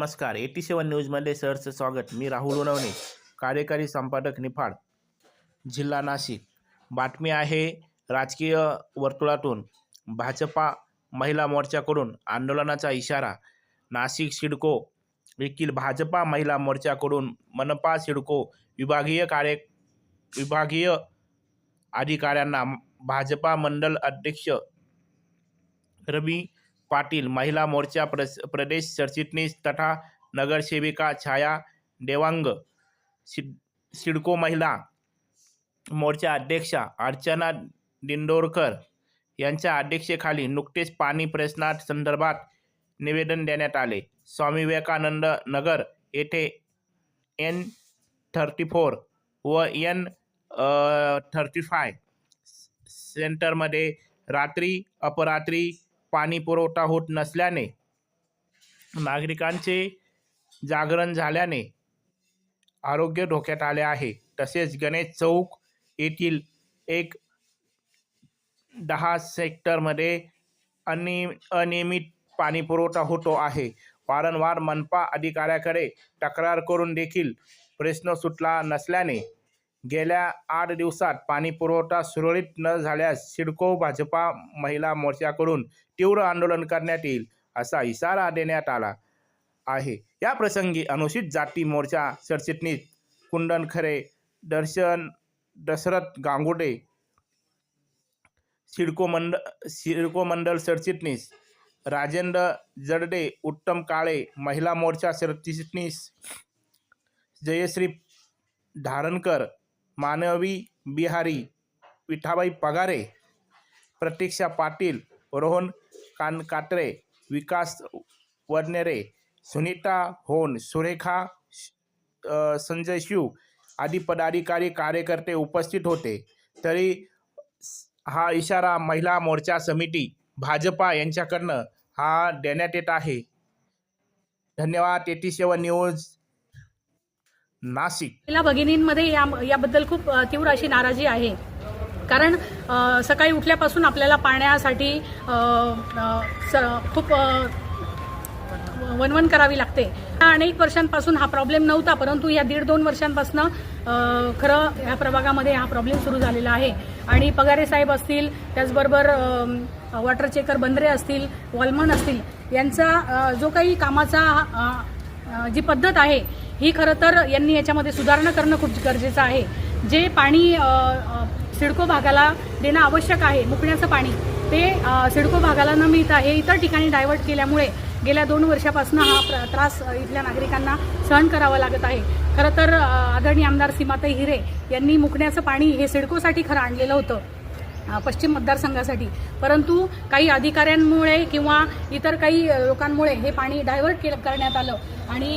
नमस्कार. एटी सेवन न्यूजमध्ये सरचं स्वागत. मी राहुल उनवणे कार्यकारी संपादक निफाड जिल्हा नाशिक. बातमी आहे राजकीय वर्तुळातून. भाजपा महिला मोर्चाकडून आंदोलनाचा इशारा. नाशिक सिडको येथील भाजपा महिला मोर्चाकडून मनपा सिडको विभागीय कार्य विभागीय अधिकाऱ्यांना भाजपा मंडल अध्यक्ष रवी पाटील महिला मोर्चा प्रस प्रदेश सरचिटणीस तथा नगरसेविका छाया देवांग सिड सिडको महिला मोर्चा अध्यक्षा अर्चना दिंडोरकर यांच्या अध्यक्षेखाली नुकतेच पाणी प्रश्नात संदर्भात निवेदन देण्यात आले स्वामी विवेकानंद नगर येथे एन थर्टी फोर व एन थर्टी फाय सेंटरमध्ये रात्री अपरात्री पाणी पुरवठा होत नसल्याने नागरिकांचे जागरण झाल्याने आरोग्य धोक्यात आले आहे. तसेच गणेश चौक येथील एक दहा सेक्टरमध्ये अनि अनियमित पाणी पुरवठा होतो आहे. वारंवार मनपा अधिकाऱ्याकडे तक्रार करून देखील प्रश्न सुटला नसल्याने गेल्या आठ दिवसात पाणी पुरवठा सुरळीत न झाल्यास सिडको भाजपा महिला मोर्चाकडून तीव्र आंदोलन करण्यात येईल असा इशारा देण्यात आला आहे. या प्रसंगी अनुसूचित जाती मोर्चा सरचिटणीस कुंदन खरे दर्शन दशरथ गांगुडे सिडको मंड सिडको मंडल सरचिटणीस राजेंद्र जडडे उत्तम काळे महिला मोर्चा सरचिटणीस जयश्री धारणकर मानवी बिहारी विठाबाई पगारे प्रतीक्षा पाटील रोहन कानकात्रे विकास वडनेरे सुनीता होन सुरेखा श- संजय शिव आदी पदाधिकारी कार्यकर्ते उपस्थित होते. तरी हा इशारा महिला मोर्चा समिती भाजपा यांच्याकडनं हा देण्यात येत आहे. धन्यवाद. Eighty seven news Nashik. महिला भगिनींमध्ये या याबद्दल खूप तीव्र अशी नाराजी आहे. कारण सकाळी उठल्यापासून आपल्याला पाण्यासाठी स- खूप अ, वनवन करावी लागते. अनेक वर्षांपासून हा प्रॉब्लेम नव्हता परंतु या दीड दोन वर्षांपासून खरं ह्या प्रभागामध्ये हा प्रॉब्लेम सुरू झालेला आहे. आणि पगारे साहेब असतील त्याचबरोबर वॉटर चेकर बंदरे असतील वॉलमन असतील यांचा जो काही कामाचा जी पद्धत आहे ही खरं तर यांनी याच्यामध्ये सुधारणा करणं खूप गरजेचं आहे. जे पाणी सिडको भागाला देणं आवश्यक आहे मुकण्याचं पाणी ते सिडको भागाला न मिळता हे इतर ठिकाणी डायव्हर्ट केल्यामुळे गेल्या दोन वर्षापासून हा प्र- त्रास इथल्या नागरिकांना सहन करावा लागत आहे. खरं तर आदरणीय आमदार सीमाताई हिरे यांनी मुकण्याचं पाणी हे सिडकोसाठी खरं आणलेलं होतं पश्चिम मतदारसंघासाठी. परंतु काही अधिकाऱ्यांमुळे किंवा इतर काही लोकांमुळे हे पाणी डायव्हर्ट केलं करण्यात आलं आणि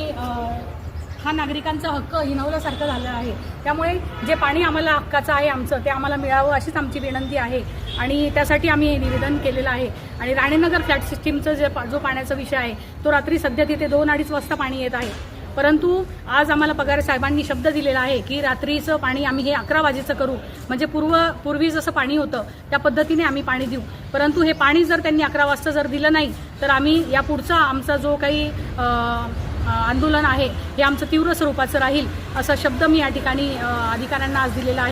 हा नागरिकांचा हक्क हिनवल्यासारखं झालं आहे. त्यामुळे जे पाणी आम्हाला हक्काचं आहे आमचं ते आम्हाला मिळावं अशीच आमची विनंती आहे. आणि त्यासाठी आम्ही हे निवेदन केलेलं आहे. आणि राणेनगर फ्लॅट सिस्टीमचं जे पा- जो पाण्याचा विषय आहे तो रात्री सध्या तिथे दोन अडीच वाजता पाणी येत आहे. परंतु आज आम्हाला पगार साहेबांनी शब्द दिलेला आहे की रात्रीचं पाणी आम्ही हे अकरा वाजेचं करू. म्हणजे पूर्व पूर्वी जसं पाणी होतं त्या पद्धतीने आम्ही पाणी देऊ. परंतु हे पाणी जर त्यांनी अकरा वाजता जर दिलं नाही तर आम्ही या पुढचा आमचा जो काही आंदोलन आहे हे आमचं तीव्र स्वरूपाचं राहील असा शब्द मी या ठिकाणी अधिकाऱ्यांना आज दिलेला आहे.